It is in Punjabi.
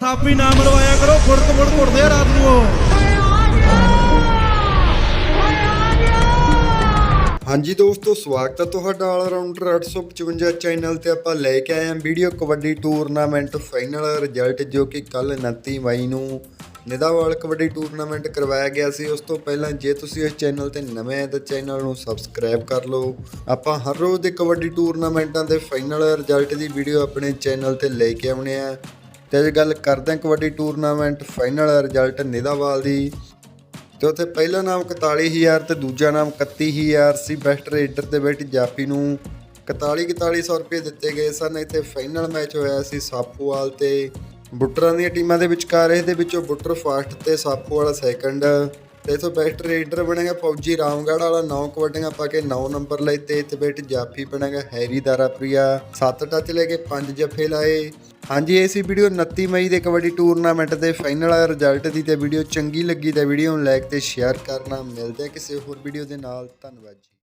ਥਾਪੀ ਨਾ ਮਰਵਾਇਆ ਕਰੋ ਫੁੜਕ ਫੁੜਕ ਉੱਠਦੇ ਆ ਰਾਤ ਨੂੰ ਹਾਂਜੀ ਦੋਸਤੋ, ਸਵਾਗਤ ਹੈ ਤੁਹਾਡਾ ਆਲ ਰਾਊਂਡਰ 855 ਚੈਨਲ ਤੇ ਆਪਾਂ ਲੈ ਕੇ ਆਏ ਹਾਂ video kabaddi tournament final result ਜੋ ਕਿ ਕੱਲ 29 ਮਈ ਨੂੰ ਨਿਦਾਵਾਲ ਕਬੱਡੀ ਟੂਰਨਾਮੈਂਟ ਕਰਵਾਇਆ ਗਿਆ ਸੀ। ਉਸ ਤੋਂ ਪਹਿਲਾਂ ਜੇ ਤੁਸੀਂ ਇਸ ਚੈਨਲ ਤੇ ਨਵੇਂ ਆ ਤਾਂ ਚੈਨਲ ਨੂੰ ਸਬਸਕ੍ਰਾਈਬ ਕਰ ਲਓ। ਆਪਾਂ ਹਰ ਰੋਜ਼ ਦੇ ਕਬੱਡੀ ਟੂਰਨਾਮੈਂਟਾਂ ਦੇ ਫਾਈਨਲ ਰਿਜ਼ਲਟ ਦੀ ਵੀਡੀਓ ਆਪਣੇ ਚੈਨਲ ਤੇ ਲੈ ਕੇ ਆਉਣੇ ਆ। ਤੇ ਅੱਜ ਗੱਲ ਕਰਦੇ ਹਾਂ kabaddi tournament final result Nidawal ਦੀ, ਤੇ ਉੱਥੇ ਪਹਿਲਾ ਨਾਮ 41000 ਤੇ ਦੂਜਾ ਨਾਮ 31000 ਸੀ ਬੈਸਟ ਰੇਡਰ ਤੇ ਬੈਠ ਜਾਪੀ ਨੂੰ। 41 4100 ਰੁਪਏ ਦਿੱਤੇ ਗਏ ਸਨ। ਇੱਥੇ ਫਾਈਨਲ ਮੈਚ ਹੋਇਆ ਸੀ ਸਾਪੋਵਾਲ ਤੇ ਬੁੱਟਰਾਂ ਦੀਆਂ ਟੀਮਾਂ ਦੇ ਵਿਚਕਾਰ। ਇਸ ਦੇ ਵਿੱਚੋਂ ਬੁੱਟਰ ਫਾਸਟ ਤੇ ਸਾਪੋਵਾਲ ਸੈਕੰਡ। ਤੇ ਇਥੋਂ ਬੈਸਟ ਰੇਡਰ ਬਣੇਗਾ ਫੌਜੀ ਰਾਮਗੜ੍ਹ ਵਾਲਾ 9 ਕਬੱਡੀਆਂ ਪਾ ਕੇ 9 ਨੰਬਰ ਲਈ ਤੇ ਇੱਥੇ ਬੈਠ ਜਾਫੀ ਬਣੇਗਾ ਹੈਰੀ ਦਾਰਾਪ੍ਰਿਆ 7 ਟੱਚ ਲੈ ਕੇ 5 ਜੱਫੇ ਲਾਏ। ਹਾਂਜੀ, ਇਹ ਸੀ ਵੀਡੀਓ 29 ਮਈ ਦੇ ਕਬੱਡੀ ਟੂਰਨਾਮੈਂਟ ਦੇ ਫਾਈਨਲ ਰਿਜ਼ਲਟ ਦੀ ਤੇ ਵੀਡੀਓ ਚੰਗੀ ਲੱਗੀ ਤਾਂ ਵੀਡੀਓ ਨੂੰ ਲਾਈਕ ਤੇ ਸ਼ੇਅਰ ਕਰਨਾ। ਮਿਲਦੇ ਆ ਕਿਸੇ ਹੋਰ ਵੀਡੀਓ ਦੇ ਨਾਲ। ਧੰਨਵਾਦ ਜੀ।